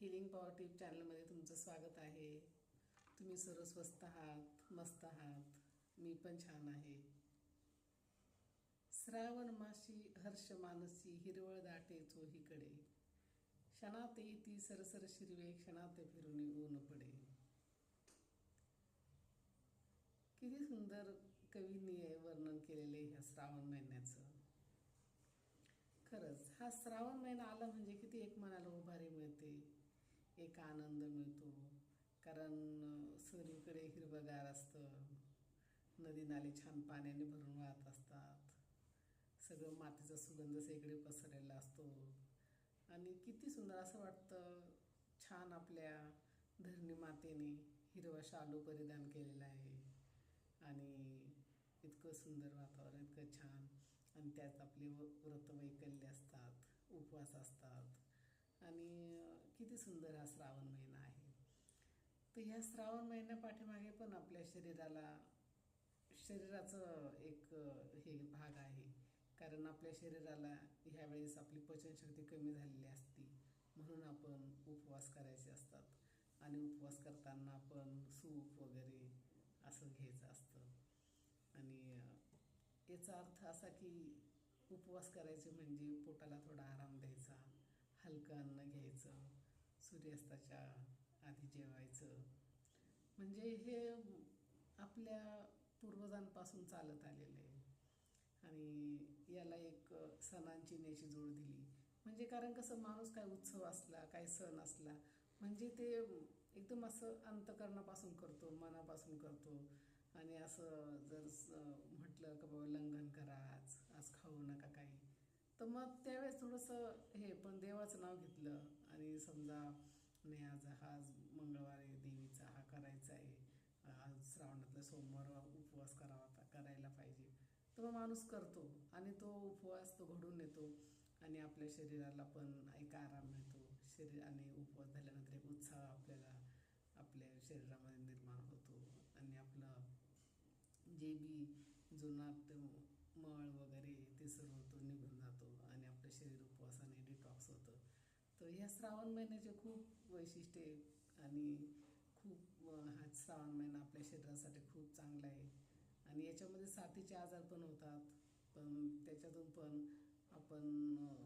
Healing power tip चॅनलमध्ये तुमचं स्वागत आहे. तुम्ही सर्व स्वस्त आहात मस्त आहात. मी पण छान आहे. श्रावण माशी हर्ष मानसी हिरवळ दाटे चोहीकडे. क्षणात ती सरसर शिरवे क्षणात फिरून ऊन पडे. किती सुंदर कवींनी वर्णन केलेले ह्या श्रावण महिन्याचं. खरंच हा श्रावण महिना आला म्हणजे किती एक मनाला उभारी मिळते. एक आनंद मिळतो. कारण अं, सगळीकडे हिरवगार असतं. नदी नाले छान पाण्याने भरून वाहत असतात. सगळं मातीचा सुगंध सगळीकडे पसरलेला असतो. आणि किती सुंदर असं वाटतं. छान आपल्या धरणी मातेने हिरवा शालू परिधान केलेला आहे. आणि इतकं सुंदर वातावरण इतकं छान. आणि त्यात आपले व व्रत वैकल्य असतात उपवास असतात. आणि किती सुंदर हा श्रावण महिना आहे. तर ह्या श्रावण महिन्या पाठीमागे पण आपल्या शरीराला शरीराचं एक हे भाग आहे. कारण आपल्या शरीराला ह्यावेळेस आपली पचनशक्ती कमी झालेली असते. म्हणून आपण उपवास करायचे असतात. आणि उपवास करताना आपण सूप वगैरे असं घ्यायचं असतं. आणि याचा अर्थ असा की उपवास करायचे म्हणजे पोटाला थोडा आराम द्यायचा हलकं अन्न घ्यायचं सूर्यास्ताच्या आधी जेवायचं. म्हणजे हे आपल्या पूर्वजांपासून चालत आलेलं आहे. आणि याला एक सणांची नेची जोड दिली. म्हणजे कारण कसं माणूस काय उत्सव असला काय सण असला म्हणजे ते एकदम असं अंतकरणापासून करतो मनापासून करतो. आणि असं जर म्हटलं का बाबा लंघन करा आज आज खाऊ नका काही. तर मग त्यावेळेस थोडंसं हे पण देवाचं नाव घेतलं. आणि समजा नाही आज हा मंगळवारी देवीचा हा करायचा आहे आज श्रावणातला सोमवार उपवास करावा करायला पाहिजे. तर मग माणूस करतो आणि तो उपवास तो घडून येतो आणि आपल्या शरीराला पण एक आराम मिळतो. शरीर आणि उपवास झाल्यानंतर एक उत्साह आपल्याला आपल्या शरीरामध्ये निर्माण होतो आणि आपलं जे बी जुनाट मळ वगैरे ते सर्व तो निघून जातो आणि आपलं शरीर तर ह्या श्रावण महिन्याचे खूप वैशिष्ट्य आणि खूप हा श्रावण महिना आपल्या शरीरासाठी खूप चांगला आहे. आणि याच्यामध्ये साथीचे आजार पण होतात पण त्याच्यातून पण आपण अं,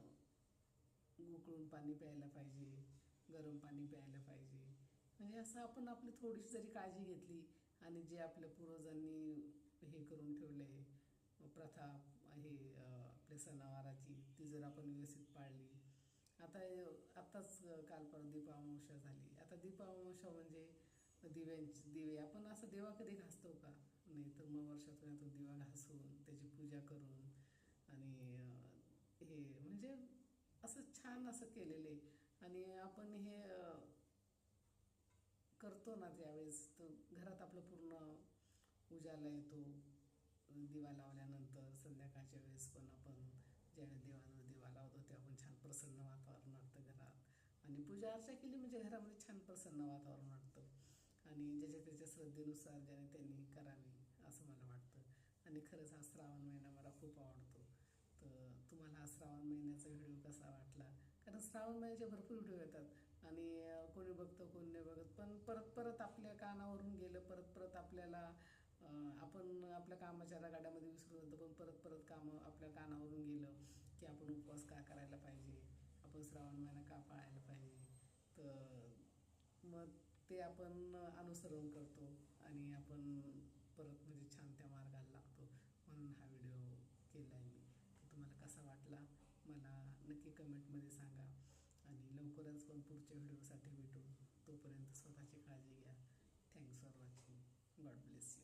उकळून पाणी प्यायला पाहिजे गरम पाणी प्यायला पाहिजे. म्हणजे असं आपण आपली थोडीशी जरी काळजी घेतली आणि जे आपल्या पूर्वजांनी हे करून ठेवले प्रथा हे आपल्या सणावाराची ती जर आपण व्यवस्थित पाळली आता आत्ताच काल परवा दीपावंशा झाली. आता दीपावंशा म्हणजे दिव्यांची दिवे. आपण असं देवा कधी घासतो का? नाही तर मग वर्षातून तो दिवा घासून त्याची पूजा करून आणि हे म्हणजे असं छान असं केलेलं. आहे आणि आपण हे करतो ना त्यावेळेस तर घरात आपलं पूर्ण उजाला येतो दिवा लावल्यानंतर संध्याकाळच्या वेळेस पण आपण ज्यावेळेस देवानं होते आपण छान प्रसन्न वातावरण वाटतं घरात. आणि पूजा अर्चा केली म्हणजे घरामध्ये छान प्रसन्न वातावरण वाटतं. आणि ज्याच्या त्याच्या श्रद्धेनुसार ज्याने त्यांनी करावी असं मला वाटतं. आणि खरंच हा श्रावण महिना मला खूप आवडतो. तर तुम्हाला हा श्रावण महिन्याचा व्हिडिओ कसा वाटला? कारण श्रावण महिन्याचे भरपूर व्हिडिओ येतात. आणि कोणी बघतं कोणी नाही बघत. पण परत परत आपल्या कानावरून गेलं परत परत आपल्याला आपण आपल्या कामाच्या रगाड्यामध्ये विसरून जातो. पण परत परत कामं आपल्या कानावरून गेलं. की आपण उपवास का करायला पाहिजे? आपण श्रावण महिना का पाळायला पाहिजे? तर मग ते आपण अनुसरण करतो आणि आपण परत म्हणजे छान त्या मार्गाला लागतो. म्हणून हा व्हिडिओ केला आहे मी. तर तुम्हाला कसा वाटला? मला नक्की कमेंटमध्ये सांगा. आणि लवकरच पण पुढच्या व्हिडिओसाठी भेटू. तोपर्यंत स्वतःची काळजी घ्या. Thanks for watching God bless